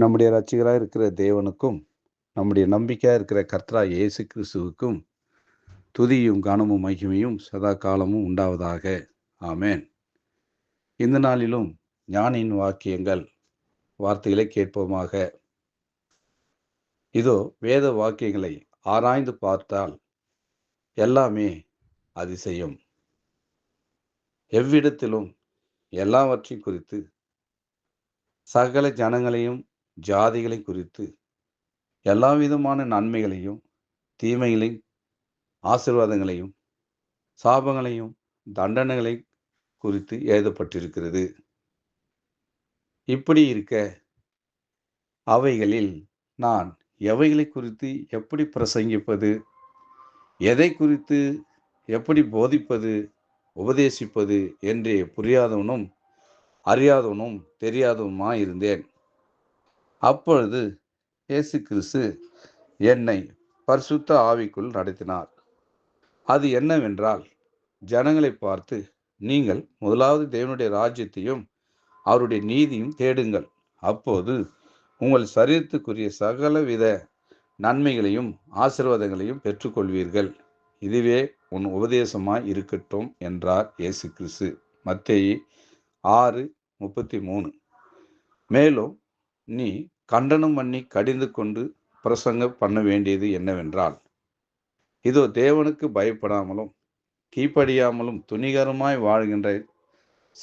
நம்முடைய ரட்சிகராக இருக்கிற தேவனுக்கும் நம்முடைய நம்பிக்கையாக இருக்கிற கர்த்தரா இயேசு கிறிஸ்துவுக்கும் துதியும் கனமும் மகிமையும் சதா காலமும் உண்டாவதாக. ஆமேன். இந்த நாளிலும் ஞானின் வாக்கியங்கள் வார்த்தைகளை கேட்போமாக. இதோ வேத வாக்கியங்களை ஆராய்ந்து பார்த்தால் எல்லாமே அதிசயம். எவ்விடத்திலும் எல்லாவற்றையும் குறித்து சகல ஜனங்களையும் ஜாதிகளை குறித்து எல்லா விதமான நன்மைகளையும் தீமைகளையும் ஆசிர்வாதங்களையும் சாபங்களையும் தண்டனைகளை குறித்து எழுதப்பட்டிருக்கிறது. இப்படி இருக்க அவைகளில் நான் எவைகளை குறித்து எப்படி பிரசங்கிப்பது எதை குறித்து எப்படி போதிப்பது உபதேசிப்பது என்றே புரியாதவனும் அறியாதவனும் தெரியாதவனுமா இருந்தேன் அப்பொழுது இயேசு கிறிஸ்து என்னை பரிசுத்த ஆவிக்குள் நடத்தினார். அது என்னவென்றால் ஜனங்களை பார்த்து நீங்கள் முதலாவது தேவனுடைய ராஜ்யத்தையும் அவருடைய நீதியும் தேடுங்கள். அப்போது உங்கள் சரீரத்துக்குரிய சகல வித நன்மைகளையும் ஆசிர்வாதங்களையும் பெற்றுக்கொள்வீர்கள். இதுவே உன் உபதேசமாய் இருக்கட்டும் என்றார் இயேசு கிறிஸ்து மத்தேயி ஆறு முப்பத்தி மூணு. மேலும் நீ கண்டனம் பண்ணி கடிந்து கொண்டு பிரசங்க பண்ண வேண்டியது என்னவென்றால் இதோ தேவனுக்கு பயப்படாமலும் கீப்படியாமலும் துணிகரமாய் வாழ்கின்ற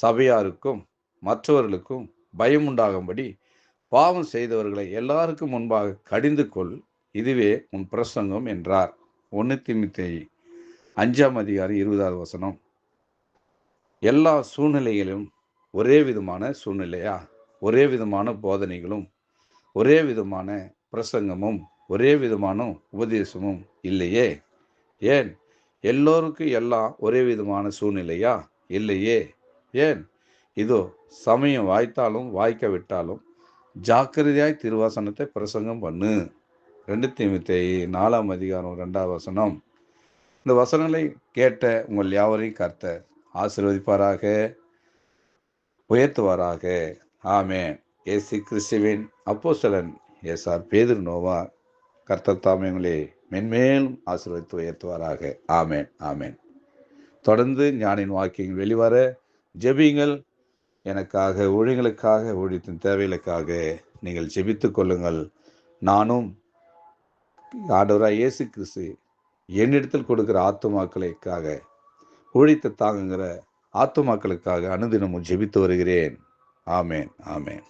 சபையாருக்கும் மற்றவர்களுக்கும் பயம் உண்டாகும்படி பாவம் செய்தவர்களை எல்லாருக்கும் முன்பாக கடிந்து கொள். இதுவே உன் பிரசங்கம் என்றார். ஒன்று திமித்தேயி அஞ்சாம் அதிகாரி இருபதாவது வசனம். எல்லா சூழ்நிலைகளிலும் ஒரே விதமான சூழ்நிலையா? ஒரே விதமான போதனைகளும் ஒரே விதமான பிரசங்கமும் ஒரே விதமான உபதேசமும் இல்லையே? ஏன்? எல்லோருக்கும் எல்லாம் ஒரே விதமான சூழ்நிலையா? இல்லையே? ஏன்? இதோ சமயம் வாய்த்தாலும் வாய்க்க விட்டாலும் ஜாக்கிரதையாய் திருவாசனத்தை பிரசங்கம் பண்ணு. ரெண்டு தீமித்தை நாலாம் அதிகாரம் ரெண்டாவது வசனம். இந்த வசனங்களை கேட்ட உங்கள் யாவரையும் கர்த்த ஆசிர்வதிப்பாராக உயர்த்துவாராக. ஆமே ஏசி கிறிஸ்துவின் அப்போசலன் எஸ்ஆர் பேதுரு நோவா கர்த்தர் தாமியங்களே மென்மேலும் ஆசீர்வதித்து உயர்த்துவாராக. ஆமேன் ஆமேன். தொடர்ந்து ஞானின் வாக்கியங்கள் வெளிவர ஜெபிங்கள் எனக்காக ஊழியங்களுக்காக ஊழியத்தின் தேவைகளுக்காக நீங்கள் ஜெபித்து கொள்ளுங்கள். நானும் ஆண்டவராக இயேசு கிறிஸ்து என்னிடத்தில் கொடுக்கிற ஆத்துமாக்களுக்காக ஊழித்து தாங்குகிற ஆத்துமாக்களுக்காக அனுதினமும் ஜெபித்து வருகிறேன். ஆமேன் ஆமேன்